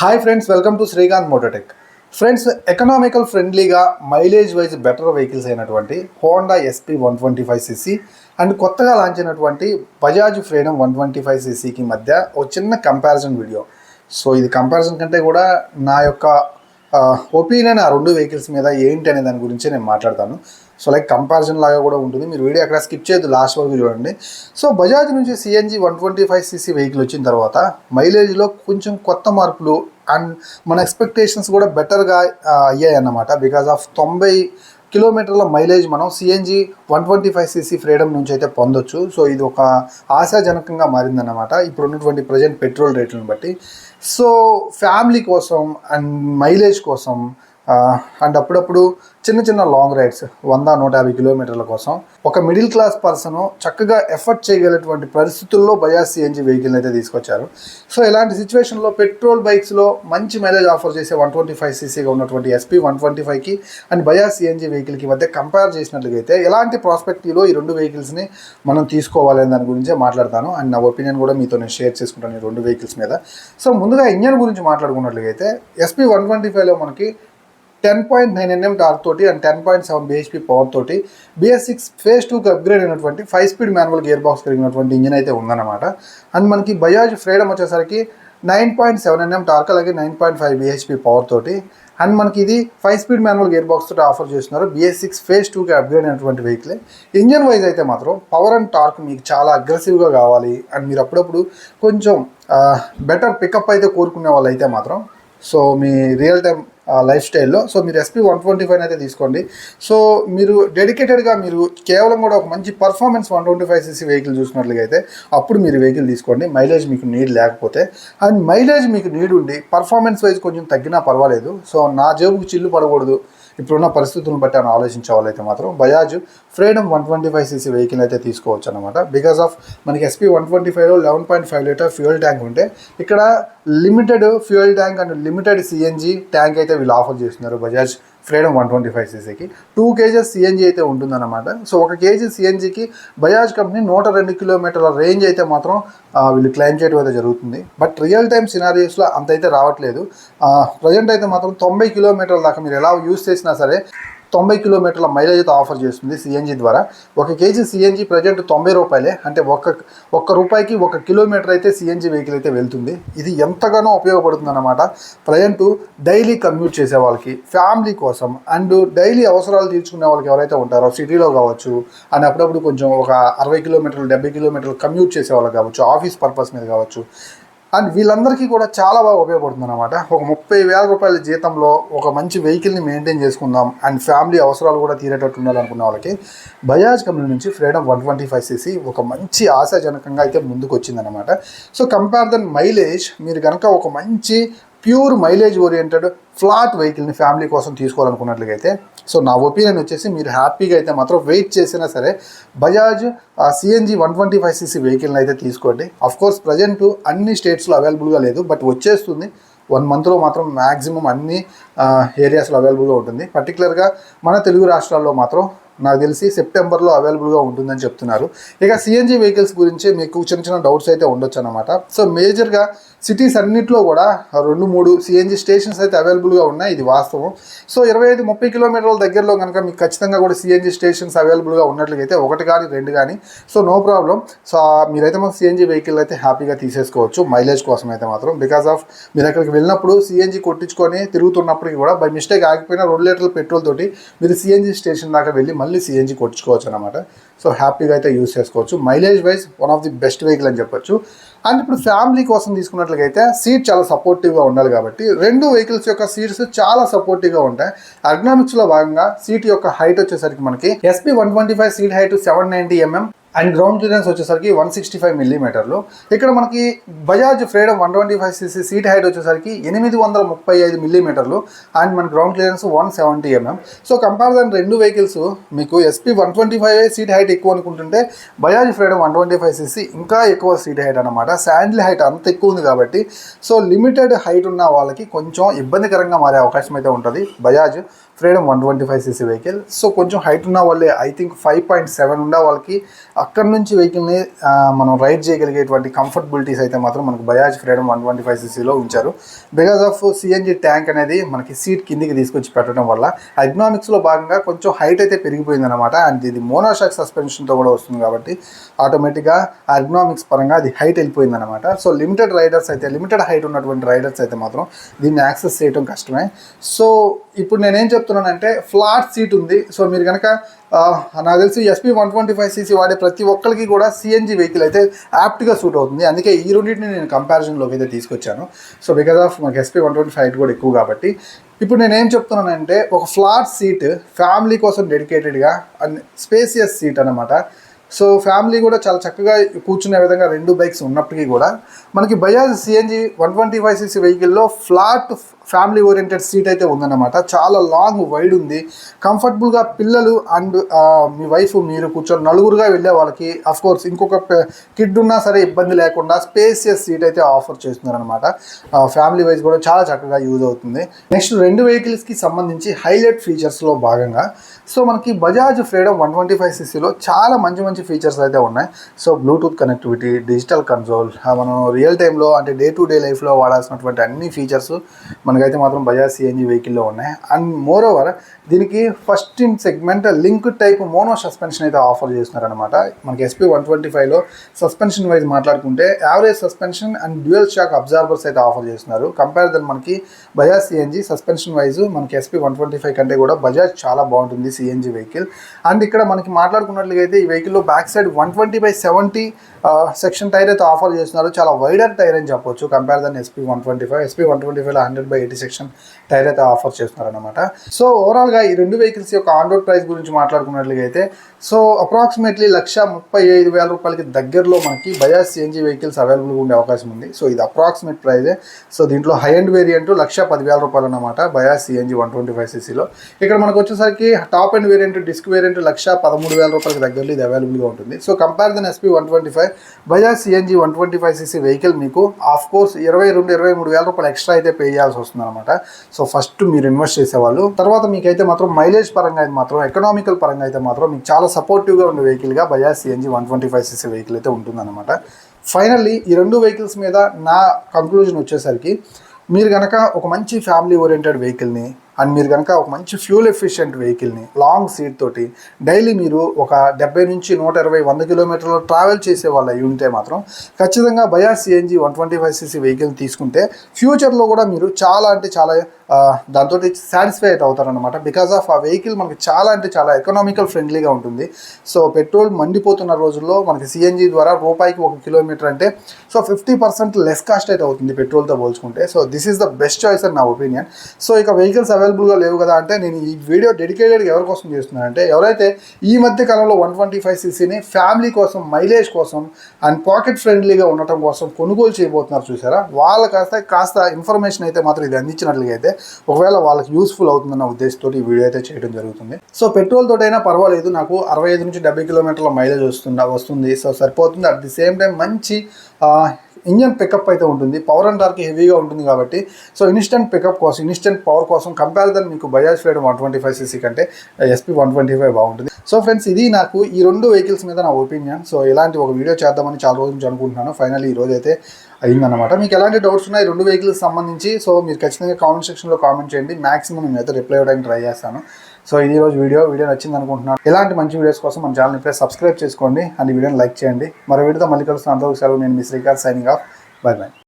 Hi friends welcome to Srikanth Mototech friends economical ఫ్రెండ్లీగా mileage wise better vehicles అయినటువంటి Honda SP one twenty five CC and కొత్తగా launch అయినటువంటి Bajaj Freedom one twenty five సీసీకి మధ్య ఒక చిన్న comparison video so ఇది comparison కంటే కూడా నా యొక్క ఒపీనియన్ ఆ రెండు వెహికల్స్ మీద ఏంటి అనే దాని గురించి నేను మాట్లాడతాను. సో లైక్ కంపారిజన్ లాగా కూడా ఉంటుంది. మీరు వీడియో అక్కడ స్కిప్ చేయదు లాస్ట్ వరకు చూడండి. సో బజాజ్ నుంచి CNG one twenty five CC vehicle వచ్చిన తర్వాత మైలేజ్లో కొంచెం కొత్త మార్పులు అండ్ మన ఎక్స్పెక్టేషన్స్ కూడా బెటర్గా అయ్యాయి అన్నమాట బికాజ్ ఆఫ్ తొంభై కిలోమీటర్ల మైలేజ్ మనం CNG one twenty five CC Freedom నుంచి అయితే పొందొచ్చు. సో ఇది ఒక ఆశాజనకంగా మారిందన్నమాట. ఇప్పుడు ఉన్నటువంటి ప్రజెంట్ పెట్రోల్ రేట్లను బట్టి. సో ఫ్యామిలీ కోసం అండ్ మైలేజ్ కోసం అండ్ అప్పుడప్పుడు చిన్న చిన్న లాంగ్ రైడ్స్ వంద నూట యాభై కిలోమీటర్ల కోసం. ఒక మిడిల్ క్లాస్ పర్సన్ చక్కగా ఎఫర్ట్ చేయగలటువంటి పరిస్థితుల్లో బయాస్ సిఎన్జి వెహికల్ అయితే తీసుకొచ్చారు. సో ఇలాంటి సిచ్యువేషన్లో పెట్రోల్ బైక్స్లో మంచి మైలేజ్ ఆఫర్ చేసే వన్ ట్వంటీ ఫైవ్ సీసీగా ఉన్నటువంటి ఎస్పీ వన్ ట్వంటీ ఫైవ్కి అండ్ బయాస్ సిఎన్జి వెహికల్కి మధ్య కంపేర్ చేసినట్లయితే ఎలాంటి ప్రాస్పెక్టివ్లో ఈ రెండు వెహికల్స్ని మనం తీసుకోవాలనే దాని గురించే మాట్లాడతాను. అండ్ నా ఒపీనియన్ కూడా మీతో నేను షేర్ చేసుకుంటాను ఈ రెండు వెహికల్స్ మీద. సో ముందుగా ఇంజన్ గురించి మాట్లాడుకున్నట్లయితే ఎస్పీ వన్ ట్వంటీ ఫైవ్లో మనకి ten point nine NM torque తోటి and ten point seven BHP power తోటి బిఎస్ సిక్స్ ఫేస్ టూకి అప్గ్రేడ్ అయినటువంటి five speed manual gear box కలిగినటువంటి ఇంజిన్ అయితే ఉందన్నమాట. అండ్ మనకి బజాజ్ ఫ్రీడమ్ వచ్చేసరికి nine point seven NM torque అలాగే nine point five BHP power తోటి. అండ్ మనకి ఇది five speed manual gear box తోటి ఆఫర్ చేస్తున్నారు. బిఎస్ సిక్స్ ఫేస్ టూకి అప్గ్రేడ్ అయినటువంటి వెహికల్ ఇంజన్ వైజ్ అయితే మాత్రం పవర్ అండ్ టార్క్ మీకు చాలా అగ్రెసివ్గా కావాలి. అండ్ మీరు అప్పుడప్పుడు కొంచెం బెటర్ పికప్ అయితే కోరుకునే వాళ్ళు అయితే మాత్రం. సో మీ రియల్ టైం లైఫ్ స్టైల్లో. సో మీరు ఎస్పీ వన్ ట్వంటీ ఫైవ్ అయితే తీసుకోండి. సో మీరు డెడికేటెడ్గా మీరు కేవలం కూడా ఒక మంచి performance one twenty five CC vehicle చూసినట్లుగా అయితే అప్పుడు మీరు వెహికల్ తీసుకోండి. మైలేజ్ మీకు నీడ్ లేకపోతే. అండ్ మైలేజ్ మీకు నీడ్ ఉండి పర్ఫార్మెన్స్ వైజ్ కొంచెం తగ్గినా పర్వాలేదు. సో నా జేబుకు చిల్లు పడకూడదు. ఇప్పుడున్న పరిస్థితులను బట్టి అని ఆలోచించాలైతే మాత్రం Bajaj Freedom one twenty five CC vehicle అయితే తీసుకోవచ్చు అనమాట బికాస్ ఆఫ్ మనకి ఎస్పీ వన్ ట్వంటీ ఫైవ్లో eleven point five litre fuel tank ఉంటే ఇక్కడ limited fuel tank and limited CNG tank అయితే వీళ్ళు ఆఫర్ చేస్తున్నారు Bajaj. Freedom one twenty five సీసీకి. Two KGs CNG అయితే ఉంటుందన్నమాట. సో ఒక కేజీ సిఎన్జీకి బజాజ్ కంపెనీ నూట రెండు కిలోమీటర్ల రేంజ్ అయితే మాత్రం వీళ్ళు క్లైమ్ చేయడం అయితే జరుగుతుంది. బట్ రియల్ టైమ్ సినారియోస్లో అంత అయితే రావట్లేదు. ప్రజెంట్ అయితే మాత్రం తొంభై కిలోమీటర్ల దాకా మీరు ఎలా యూస్ చేసినా సరే తొంభై కిలోమీటర్ల మైలేజ్ అయితే ఆఫర్ చేస్తుంది సిఎన్జి ద్వారా. ఒక కేజీ సిఎన్జి ప్రజెంట్ తొంభై రూపాయలే. అంటే ఒక్క ఒక్క రూపాయికి ఒక కిలోమీటర్ అయితే సిఎన్జి వెహికల్ అయితే వెళ్తుంది. ఇది ఎంతగానో ఉపయోగపడుతుంది అనమాట ప్రజెంట్ డైలీ కమ్యూట్ చేసే వాళ్ళకి ఫ్యామిలీ కోసం అండ్ డైలీ అవసరాలు తీర్చుకునే వాళ్ళకి ఎవరైతే ఉంటారో సిటీలో కావచ్చు అండ్ అప్పుడప్పుడు కొంచెం ఒక అరవై కిలోమీటర్లు డెబ్బై కిలోమీటర్లు కమ్యూట్ చేసే వాళ్ళకి కావచ్చు ఆఫీస్ పర్పస్ మీద కావచ్చు అండ్ వీళ్ళందరికీ కూడా చాలా బాగా ఉపయోగపడుతుంది అనమాట ఒక ముప్పై వేల రూపాయల జీతంలో ఒక మంచి వెహికల్ని మెయింటైన్ చేసుకుందాం అండ్ ఫ్యామిలీ అవసరాలు కూడా తీరేటట్టు ఉండాలనుకున్న వాళ్ళకి బజాజ్ కంపెనీ నుంచి Freedom one twenty five CC ఒక మంచి ఆశాజనకంగా అయితే ముందుకు వచ్చిందనమాట సో కంపేర్ దన్ మైలేజ్ మీరు కనుక ఒక మంచి ప్యూర్ మైలేజ్ ఓరియంటెడ్ ఫ్లాట్ వెహికల్ని ఫ్యామిలీ కోసం తీసుకోవాలనుకున్నట్లయితే సో నా ఒపీనియన్ వచ్చేసి మీరు హ్యాపీగా అయితే మాత్రం వెయిట్ చేసినా సరే Bajaj CNG one twenty five CC వెహికల్ని అయితే తీసుకోండి కోర్స్ ప్రజెంట్ అన్ని స్టేట్స్లో అవైలబుల్గా లేదు బట్ వచ్చేస్తుంది. వన్ మంత్లో మాత్రం మ్యాక్సిమం అన్ని ఏరియాస్లో అవైలబుల్గా ఉంటుంది. పర్టికులర్గా మన తెలుగు రాష్ట్రాల్లో మాత్రం నాకు తెలిసి సెప్టెంబర్లో అవైలబుల్గా ఉంటుందని చెప్తున్నారు. ఇక సిఎన్జి వెహికల్స్ గురించి మీకు చిన్న చిన్న డౌట్స్ అయితే ఉండొచ్చు అనమాట సో మేజర్గా సిటీస్ అన్నింటిలో కూడా రెండు మూడు సిఎన్జి స్టేషన్స్ అయితే అవైలబుల్గా ఉన్నాయి. ఇది వాస్తవం. సో ఇరవై ఐదు ముప్పై కిలోమీటర్ల దగ్గరలో కనుక మీకు ఖచ్చితంగా కూడా సిఎన్జి స్టేషన్స్ అవైలబుల్గా ఉన్నట్లయితే ఒకటి కానీ రెండు కానీ సో నో ప్రాబ్లం సో మీరైతే మాకు సిఎన్జి వెహికల్ అయితే హ్యాపీగా తీసేసుకోవచ్చు. మైలేజ్ కోసం అయితే మాత్రం. బికాస్ ఆఫ్ మీరు అక్కడికి వెళ్ళినప్పుడు సిఎన్జి కొట్టించుకొని తిరుగుతున్నప్పటికీ కూడా బై మిస్టేక్ ఆగిపోయిన రెండు లీటర్ల పెట్రోల్ తోటి మీరు సిఎన్జి స్టేషన్ దాకా వెళ్ళి మళ్ళీ సిఎన్జి కొట్టుకోవచ్చు అనమాట సో హ్యాపీగా అయితే యూస్ చేసుకోవచ్చు. Mileage wise one of the best vehicle అని చెప్పొచ్చు. అండ్ ఇప్పుడు ఫ్యామిలీ కోసం తీసుకున్నట్లయితే సీట్ చాలా సపోర్టివ్గా ఉండాలి కాబట్టి రెండు వెహికల్స్ యొక్క సీట్స్ చాలా సపోర్టివ్గా ఉంటాయి. అర్గనామిక్స్లో భాగంగా సీట్ యొక్క హైట్ వచ్చేసరికి మనకి SP one twenty five seat height seven ninety mm and ground clearance వచ్చేసరికి వన్ సిక్స్టీ ఫైవ్ మిల్లీమీటర్లు. ఇక్కడ మనకి Bajaj Freedom one twenty five CC seat height వచ్చేసరికి ఎనిమిది వందల ముప్పై ఐదు మిల్లీమీటర్లు అండ్ మన ground clearance one seventy mm. So comparison రెండు వెహికల్స్ మీకు SP one twenty five seat height ఎక్కువ అనుకుంటుంటే Bajaj Freedom one twenty five CC ఇంకా ఎక్కువ సీట్ హైట్ అనమాట శాండిల్ హైట్ అంత ఎక్కువ ఉంది కాబట్టి సో లిమిటెడ్ హైట్ ఉన్న వాళ్ళకి కొంచెం ఇబ్బందికరంగా మారే అవకాశం అయితే ఉంటుంది Bajaj Freedom one twenty five CC vehicle. So కొంచెం హైట్ ఉన్న వాళ్ళే I think five point seven ఉన్న వాళ్ళకి అక్కడ నుంచి వెహికల్ని మనం రైడ్ చేయగలిగేటువంటి కంఫర్టబిలిటీస్ అయితే మాత్రం మనకు Bajaj Freedom one twenty five సీసీలో ఉంచారు. బికాస్ ఆఫ్ సిఎన్జి ట్యాంక్ అనేది మనకి సీట్ కిందికి తీసుకొచ్చి పెట్టడం వల్ల ఎకనామిక్స్లో భాగంగా కొంచెం హైట్ అయితే పెరిగిపోయింది అనమాట అండ్ ఇది మోనోషాక్ సస్పెన్షన్తో కూడా వస్తుంది కాబట్టి ఆటోమేటిక్గా ఎకనామిక్స్ పరంగా అది హైట్ వెళ్ళిపోయింది అనమాట సో లిమిటెడ్ రైడర్స్ అయితే లిమిటెడ్ హైట్ ఉన్నటువంటి రైడర్స్ అయితే మాత్రం దీన్ని యాక్సెస్ చేయడం కష్టమే. సో ఇప్పుడు నేనేం చెప్తున్నానంటే ఫ్లాట్ సీట్ ఉంది. సో మీరు కనుక నాకు తెలిసి SP one twenty five CC వాడే ప్రతి ఒక్కరికి కూడా సిఎన్జి వెహికల్ అయితే యాప్ట్గా సూట్ అవుతుంది. అందుకే ఈ రెండింటిని నేను కంపారిజన్లోకి అయితే తీసుకొచ్చాను. సో బికాస్ ఆఫ్ మాకు ఎస్పీ వన్ ట్వంటీ ఫైవ్ కూడా ఎక్కువ కాబట్టి. ఇప్పుడు నేను ఏం చెప్తున్నానంటే ఒక ఫ్లాట్ సీట్ ఫ్యామిలీ కోసం డెడికేటెడ్గా అండ్ స్పేసియస్ సీట్ అనమాట సో ఫ్యామిలీ కూడా చాలా చక్కగా కూర్చునే విధంగా రెండు బైక్స్ ఉన్నప్పటికీ కూడా మనకి Bajaj CNG one twenty five CC వెహికల్లో ఫ్లాట్ ఫ్యామిలీ ఓరియంటెడ్ సీట్ అయితే ఉందన్నమాట. చాలా లాంగ్ వైడ్ ఉంది. కంఫర్టబుల్గా పిల్లలు అండ్ మీ వైఫ్ మీరు కూర్చొని నలుగురుగా వెళ్ళే వాళ్ళకి అఫ్ కోర్స్ ఇంకొక కిడ్ ఉన్నా సరే ఇబ్బంది లేకుండా స్పేసియస్ సీట్ అయితే ఆఫర్ చేస్తున్నారనమాట ఫ్యామిలీ వైజ్ కూడా చాలా చక్కగా యూజ్ అవుతుంది. నెక్స్ట్ రెండు వెహికల్స్కి సంబంధించి హైలైట్ ఫీచర్స్లో భాగంగా సో మనకి Bajaj Freedom one twenty five సీసీలో చాలా మంచి మంచి ఫీచర్స్ అయితే ఉన్నాయి. So Bluetooth connectivity digital console మనం రియల్ టైంలో అంటే డే టు డే లైఫ్లో వాడాల్సినటువంటి అన్ని ఫీచర్స్ మనకైతే మాత్రం బజాజ్ సిఎన్జి వెహికల్లో ఉన్నాయి. అండ్ మోర్ ఓవర్ దీనికి first in segment link type mono suspension అయితే ఆఫర్ చేస్తున్నారనమాట మనకి ఎస్పీ వన్ ట్వంటీ ఫైవ్లో సస్పెన్షన్ వైజ్ మాట్లాడుకుంటే average suspension and dual shock absorbers అయితే ఆఫర్ చేస్తున్నారు. కంపేర్ దెన్ మనకి బజాజ్ సిఎన్జి సస్పెన్షన్ వైజ్ మనకి ఎస్పీ వన్ ట్వంటీ ఫైవ్ కంటే కూడా బజాజ్ చాలా బాగుంటుంది సిఎన్జి వెహికల్ అండ్ ఇక్కడ మనకి మాట్లాడుకున్నట్లయితే ఈ వెహికల్లో back side one twenty by seventy section tyre అయితే ఆఫర్ చేస్తున్నారు. చాలా వైడర్ టైర్ అని చెప్పొచ్చు. Compare than SP one twenty five SP one twenty ఫైవ్లో hundred by eighty section tyre అయితే ఆఫర్ చేస్తున్నారు అనమాట సో ఓవరాల్గా ఈ రెండు వెహికల్స్ యొక్క ఆన్ రోడ్ ప్రైస్ గురించి మాట్లాడుకున్నట్లయితే సో అప్రాక్సిమేట్లీ లక్ష ముప్పై ఐదు వేల రూపాయలకి దగ్గరలో మనకి బజాజ్ సిఎన్జి వెహికల్స్ అవైలబుల్గా ఉండే అవకాశం ఉంది. సో ఇది అప్రాక్సిమేట్ ప్రైజే సో దీంట్లో హై అండ్ వేరియంట్ లక్ష పదివేల రూపాయలు అన్నమాట Bajaj CNG one twenty five సీసీలో ఇక్కడ మనకు వచ్చేసరికి top and variant disc variant లక్ష పదమూడు వేల రూపాయలకి దగ్గరలో ఇది అవైలబుల్గా ఉంటుంది. So compare SP one twenty five Bajaj CNG one twenty five CC vehicle మీకు ఆఫ్ కోర్స్ ఇరవై రెండు ఇరవై మూడు వేల రూపాయలు ఎక్స్ట్రా అయితే పే చేయాల్సి వస్తుంది అనమాట సో ఫస్ట్ మీరు ఇన్వెస్ట్ చేసేవాళ్ళు. తర్వాత మీకైతే మాత్రం మైలేజ్ పరంగా అయితే మాత్రం ఎకనామికల్ పరంగా అయితే మాత్రం మీకు చాలా సపోర్టివ్గా ఉన్న వెహికల్గా Bajaj CNG one twenty five CC vehicle అయితే ఉంటుందన్నమాట. ఫైనల్లీ ఈ రెండు వెహికల్స్ మీద నా కంక్లూజన్ వచ్చేసరికి మీరు కనుక ఒక మంచి ఫ్యామిలీ ఓరియంటెడ్ వెహికల్ని అండ్ మీరు కనుక ఒక మంచి ఫ్యూల్ ఎఫిషియెంట్ వెహికల్ని లాంగ్ సీట్ తోటి డైలీ మీరు ఒక డెబ్బై నుంచి నూట ఇరవై వంద కిలోమీటర్లు ట్రావెల్ చేసే వాళ్ళు అయి ఉంటే మాత్రం ఖచ్చితంగా బయా CNG one twenty five CC vehicle తీసుకుంటే ఫ్యూచర్లో కూడా మీరు చాలా అంటే చాలా దాంతో సాటిస్ఫై అవుతారనమాట బికాస్ ఆఫ్ ఆ వెహికల్ మనకి చాలా అంటే చాలా ఎకనామికల్ ఫ్రెండ్లీగా ఉంటుంది. సో పెట్రోల్ మండిపోతున్న రోజుల్లో మనకి సిఎన్జి ద్వారా రూపాయికి ఒక కిలోమీటర్ అంటే so fifty percent less cost అయితే అవుతుంది పెట్రోల్తో పోల్చుకుంటే. So this is the best choice అని నా ఒపీనియన్. సో ఇక వెహికల్స్ అవైలబుల్గా లేవు కదా అంటే నేను ఈ వీడియో డెడికేటెడ్గా ఎవరి కోసం చేస్తున్నానంటే ఎవరైతే ఈ మధ్య కాలంలో వన్ ట్వంటీ ఫైవ్ సీసీని ఫ్యామిలీ కోసం మైలేజ్ కోసం అండ్ పాకెట్ ఫ్రెండ్లీగా ఉండటం కోసం కొనుగోలు చేయబోతున్నారు చూసారా? వాళ్ళ కాస్త కాస్త ఇన్ఫర్మేషన్ అయితే మాత్రం ఇది అందించినట్లుగా అయితే ఒకవేళ వాళ్ళకి యూస్ఫుల్ అవుతుందన్న ఉద్దేశంతో ఈ వీడియో అయితే చేయడం జరుగుతుంది. సో పెట్రోల్ తోటైనా పర్వాలేదు నాకు అరవై ఐదు నుంచి డెబ్బై కిలోమీటర్ల మైలేజ్ వస్తుంది వస్తుంది. సో సరిపోతుంది. అట్ ది సేమ్ టైం మంచి ఇంజన్ పికప్ అయితే ఉంటుంది. పవర్ అండ్ టార్క్ హెవీగా ఉంటుంది కాబట్టి. సో ఇన్స్టెంట్ పికప్ కోసం ఇన్స్టెంట్ పవర్ కోసం కంపారిజన్ మీకు బజాజ్ ఫ్లైడ్ వన్ ట్వంటీ ఫైవ్ సీసీ కంటే ఎస్పీ వన్ ట్వంటీ ఫైవ్ బాగుంటుంది. సో ఫ్రెండ్స్ ఇది నాకు ఈ రెండు వెహికల్స్ మీద నా ఒపీనియన్ సో ఇలాంటి ఒక వీడియో చేద్దామని చాలా రోజుల నుంచి అనుకుంటున్నాను. ఫైనల్ ఈ రోజు అయితే అయిందన్నమాట. మీకు ఎలాంటి డౌట్స్ ఉన్నాయి? రెండు వెహికల్స్ సంబంధించి. సో మీరు ఖచ్చితంగా కామెంట్ సెక్షన్లో కామెంట్ చేయండి. మాక్సిమం నేను అయితే రిప్లై ఇవ్వడానికి ట్రై చేస్తాను. సో ఇది రోజు వీడియో. వీడియో నచ్చింది అనుకుంటున్నాను. ఇలాంటి మంచి వీడియోస్ కోసం మన ఛానల్ ఇప్పుడే సబ్స్క్రైబ్ చేసుకోండి. అండ్ ఈ వీడియోని లైక్ చేయండి. మరో వీడియోతో మళ్ళీ కలుస్తున్న అంతవరకు సెలవు. నేను మీ Srikanth signing off bye bye